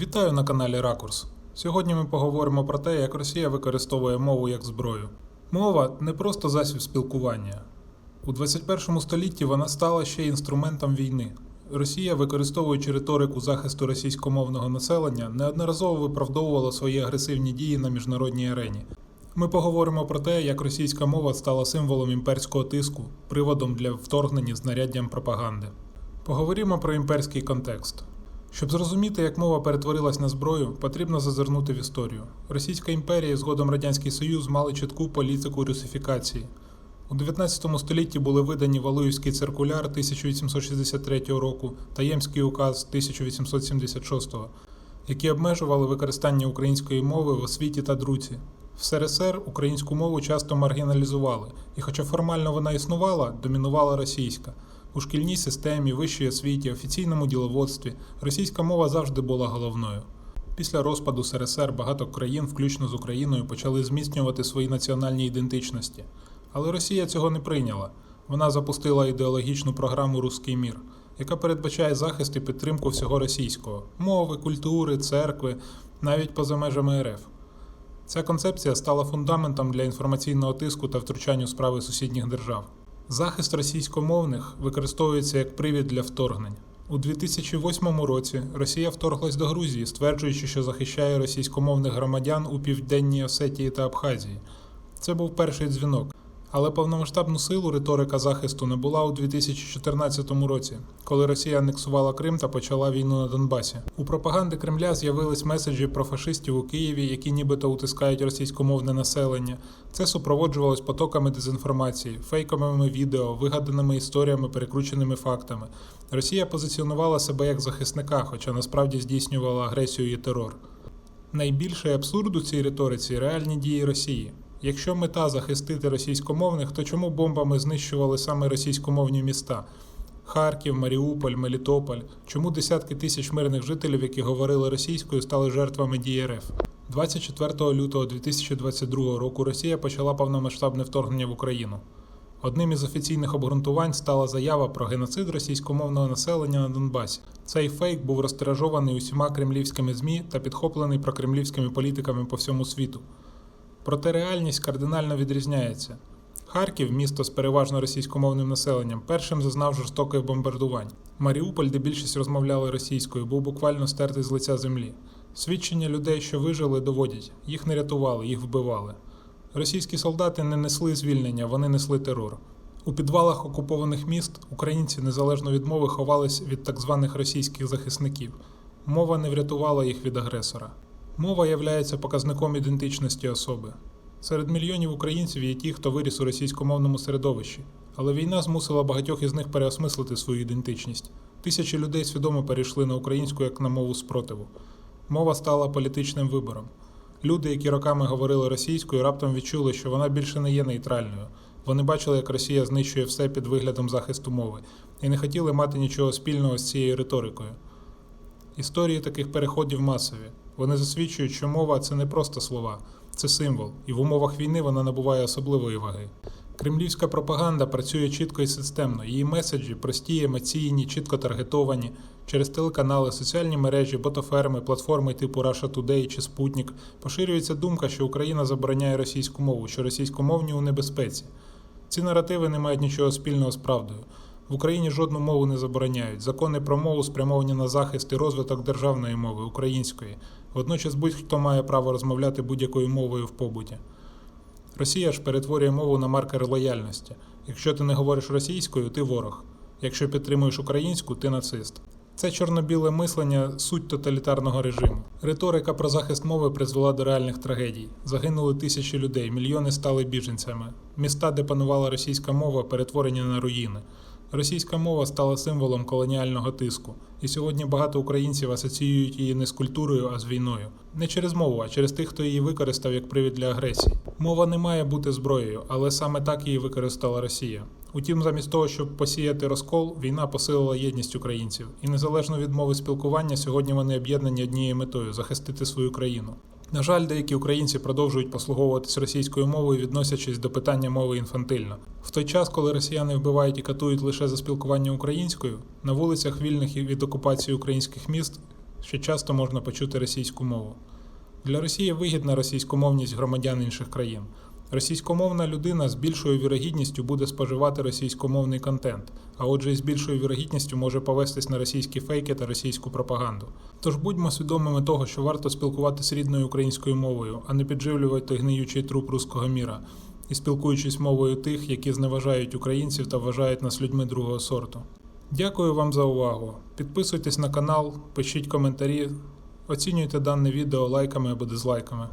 Вітаю на каналі Ракурс. Сьогодні ми поговоримо про те, як Росія використовує мову як зброю. Мова не просто засіб спілкування. У 21 столітті вона стала ще інструментом війни. Росія, використовуючи риторику захисту російськомовного населення, неодноразово виправдовувала свої агресивні дії на міжнародній арені. Ми поговоримо про те, як російська мова стала символом імперського тиску, приводом для вторгнення знаряддям пропаганди. Поговоримо про імперський контекст. Щоб зрозуміти, як мова перетворилась на зброю, потрібно зазирнути в історію. Російська імперія і згодом Радянський Союз мали чітку політику русифікації. У 19 столітті були видані Валуївський циркуляр 1863 року та Ємський указ 1876, які обмежували використання української мови в освіті та друці. В СРСР українську мову часто маргіналізували, і хоча формально вона існувала, домінувала російська. У шкільній системі, вищій освіті, офіційному діловодстві російська мова завжди була головною. Після розпаду СРСР багато країн, включно з Україною, почали зміцнювати свої національні ідентичності. Але Росія цього не прийняла. Вона запустила ідеологічну програму Руський мір, яка передбачає захист і підтримку всього російського мови, культури, церкви, навіть поза межами РФ. Ця концепція стала фундаментом для інформаційного тиску та втручань у справи сусідніх держав. Захист російськомовних використовується як привід для вторгнень. У 2008 році Росія вторглась до Грузії, стверджуючи, що захищає російськомовних громадян у південній Осетії та Абхазії. Це був перший дзвінок. Але повномасштабну силу риторика захисту набула у 2014 році, коли Росія анексувала Крим та почала війну на Донбасі. У пропаганди Кремля з'явились меседжі про фашистів у Києві, які нібито утискають російськомовне населення. Це супроводжувалось потоками дезінформації, фейковими відео, вигаданими історіями, перекрученими фактами. Росія позиціонувала себе як захисника, хоча насправді здійснювала агресію і терор. Найбільший абсурд у цій риториці реальні дії Росії. Якщо мета захистити російськомовних, то чому бомбами знищували саме російськомовні міста? Харків, Маріуполь, Мелітополь. Чому десятки тисяч мирних жителів, які говорили російською, стали жертвами дій РФ? 24 лютого 2022 року Росія почала повномасштабне вторгнення в Україну. Одним із офіційних обґрунтувань стала заява про геноцид російськомовного населення на Донбасі. Цей фейк був розтиражований усіма кремлівськими ЗМІ та підхоплений прокремлівськими політиками по всьому світу. Проте реальність кардинально відрізняється. Харків, місто з переважно російськомовним населенням, першим зазнав жорстоких бомбардувань. Маріуполь, де більшість розмовляли російською, був буквально стертий з лиця землі. Свідчення людей, що вижили, доводять їх не рятували, їх вбивали. Російські солдати не несли звільнення, вони несли терор. У підвалах окупованих міст українці незалежно від мови ховались від так званих російських захисників. Мова не врятувала їх від агресора. Мова являється показником ідентичності особи. Серед мільйонів українців є ті, хто виріс у російськомовному середовищі, але війна змусила багатьох із них переосмислити свою ідентичність. Тисячі людей свідомо перейшли на українську як на мову спротиву. Мова стала політичним вибором. Люди, які роками говорили російською, раптом відчули, що вона більше не є нейтральною. Вони бачили, як Росія знищує все під виглядом захисту мови, і не хотіли мати нічого спільного з цією риторикою. Історії таких переходів масові. Вони засвідчують, що мова це не просто слова, це символ, і в умовах війни вона набуває особливої ваги. Кремлівська пропаганда працює чітко і системно. Її меседжі прості, емоційні, чітко таргетовані через телеканали, соціальні мережі, ботоферми, платформи типу Russia Today чи Спутник. Поширюється думка, що Україна забороняє російську мову, що російськомовні у небезпеці. Ці наративи не мають нічого спільного з правдою. В Україні жодну мову не забороняють. Закони про мову спрямовані на захист і розвиток державної мови української. Водночас будь-хто має право розмовляти будь-якою мовою в побуті. Росія ж перетворює мову на маркер лояльності. Якщо ти не говориш російською, ти ворог. Якщо підтримуєш українську, ти нацист. Це чорно-біле мислення суть тоталітарного режиму. Риторика про захист мови призвела до реальних трагедій. Загинули тисячі людей, мільйони стали біженцями. Міста, де панувала російська мова, перетворені на руїни. Російська мова стала символом колоніального тиску, і сьогодні багато українців асоціюють її не з культурою, а з війною. Не через мову, а через тих, хто її використав як привід для агресії. Мова не має бути зброєю, але саме так її використала Росія. Утім, замість того, щоб посіяти розкол, війна посилила єдність українців, і незалежно від мови спілкування, сьогодні вони об'єднані однією метою захистити свою країну. На жаль, деякі українці продовжують послуговуватись російською мовою, відносячись до питання мови інфантильно. В той час, коли росіяни вбивають і катують лише за спілкування українською, на вулицях вільних від окупації українських міст ще часто можна почути російську мову. Для Росії вигідна російськомовність громадян інших країн. Російськомовна людина з більшою вірогідністю буде споживати російськомовний контент, а отже, і з більшою вірогідністю може повестись на російські фейки та російську пропаганду. Тож будьмо свідомими того, що варто спілкуватися рідною українською мовою, а не підживлювати гниючий труп руського міра, і спілкуючись мовою тих, які зневажають українців та вважають нас людьми другого сорту. Дякую вам за увагу. Підписуйтесь на канал, пишіть коментарі, оцінюйте дане відео лайками або дизлайками.